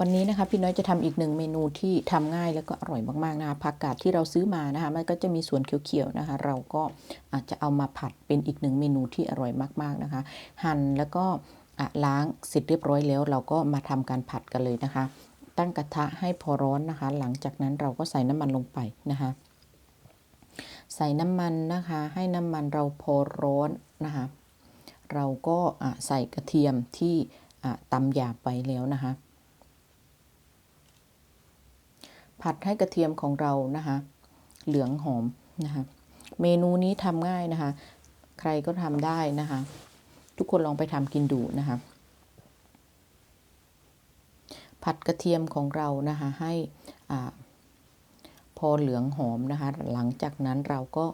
วันนี้นะคะพี่น้อยจะทำอีกหนึ่งเมนูที่ทำง่ายแล้วก็อร่อยมากๆนะคะผักกาดที่เราซื้อมานะคะมันก็จะมีส่วนเขียวๆนะคะ เราก็อาจจะเอามาผัดเป็นอีกหนึ่งเมนูที่อร่อยมากๆนะคะ หั่นแล้วก็ล้างเสร็จเรียบร้อยแล้ว เราก็มาทำการผัดกันเลยนะคะ ตั้งกระทะให้พอร้อนนะคะ หลังจากนั้นเราก็ใส่น้ำมันลงไปนะคะ ใส่น้ำมันนะคะ ให้น้ำมันเราพอร้อนนะคะ เราก็ใส่กระเทียมที่ตำหยาบไปแล้วนะคะ ผัดให้กระเทียมของเรานะคะเหลืองหอมนะคะเมนูนี้ทำง่ายนะคะ ใครก็ทำได้นะคะ ทุกคนลองไปทำกินดูนะคะ ผัดกระเทียมของเรานะคะให้อ่าพอเหลืองหอมนะคะ หลังจากนั้นเราก็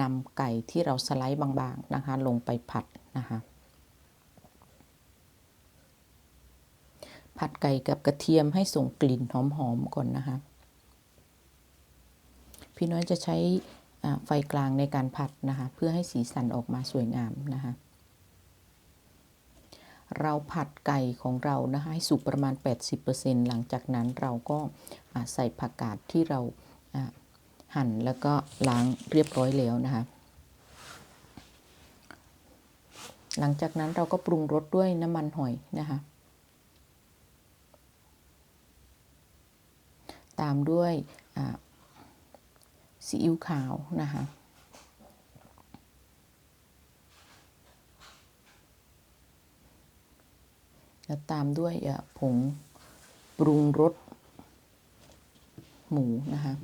นำไก่ที่เราสไลด์บางๆนะคะ ลงไปผัดนะคะผัดไก่กับกระเทียมให้ส่งกลิ่นหอมๆก่อนนะคะ พี่น้อยจะใช้ไฟกลางในการผัดนะคะ เพื่อให้สีสันออกมาสวยงามนะคะ เราผัดไก่ของเรานะคะให้สุกประมาณ 80%หลังจากนั้นเราก็ใส่ผักกาดที่เราหั่นแล้วก็ล้างเรียบร้อยแล้วนะคะ หลังจากนั้นเราก็ปรุงรสด้วยน้ำมันหอยนะคะ ตามด้วย ซีอิ๊วขาวนะคะแล้วตามด้วยผงปรุงรสหมูนะคะ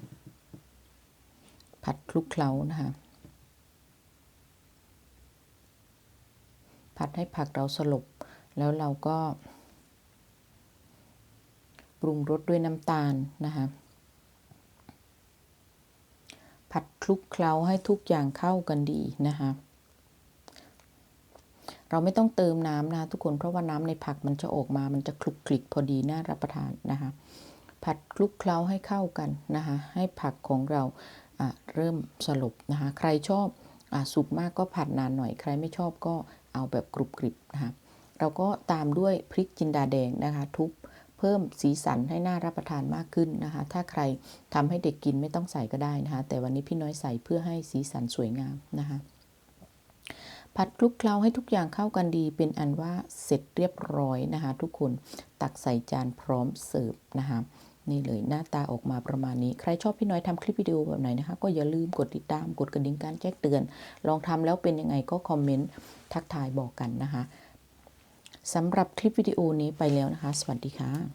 ผัดคลุกเคล้านะคะ ผัดให้ผักเราสลบ แล้วเราก็ ปรุงรสด้วยน้ำตาลนะคะผัดค ลุกเคล้าให้ทุกอย่างเข้ากันดีนะคะเราไม่ต้องเติมน้ำนะทุกคนเพราะว่าน้ำในผักมันจะออกมา มันจะคลุกคลิกพอดีน่ารับประทานนะคะผัดคลุกเคล้าให้เข้ากันนะคะให้ผักของเราเริ่มสลบนะคะใครชอบอสุกมากก็ผัดนานหน่อยใครไม่ชอบก็เอาแบบกรุบกริบนะคะเราก็ตามด้วยพริกจินดาแดงนะคะทุบ เพิ่มสีสันให้น่ารับประทานมากขึ้นนะคะ ถ้าใครทำให้เด็กกินไม่ต้องใส่ก็ได้นะคะ แต่วันนี้พี่น้อยใส่เพื่อให้สีสันสวยงามนะคะผัดคลุกเคล้าให้ทุกอย่างเข้ากันดีเป็นอันว่าเสร็จเรียบร้อยนะคะ ทุกคนตักใส่จานพร้อมเสิร์ฟนะคะนี่เลยหน้าตาออกมาประมาณนี้ ใครชอบพี่น้อยทำคลิปวิดีโอแบบไหนนะคะ ก็อย่าลืมกดติดตามกดกระดิ่งการแจ้งเตือน ลองทำแล้วเป็นยังไงก็คอมเมนต์ทักทายบอกกันนะคะ สำหรับคลิปวิดีโอนี้ไปแล้วนะคะ สวัสดีค่ะ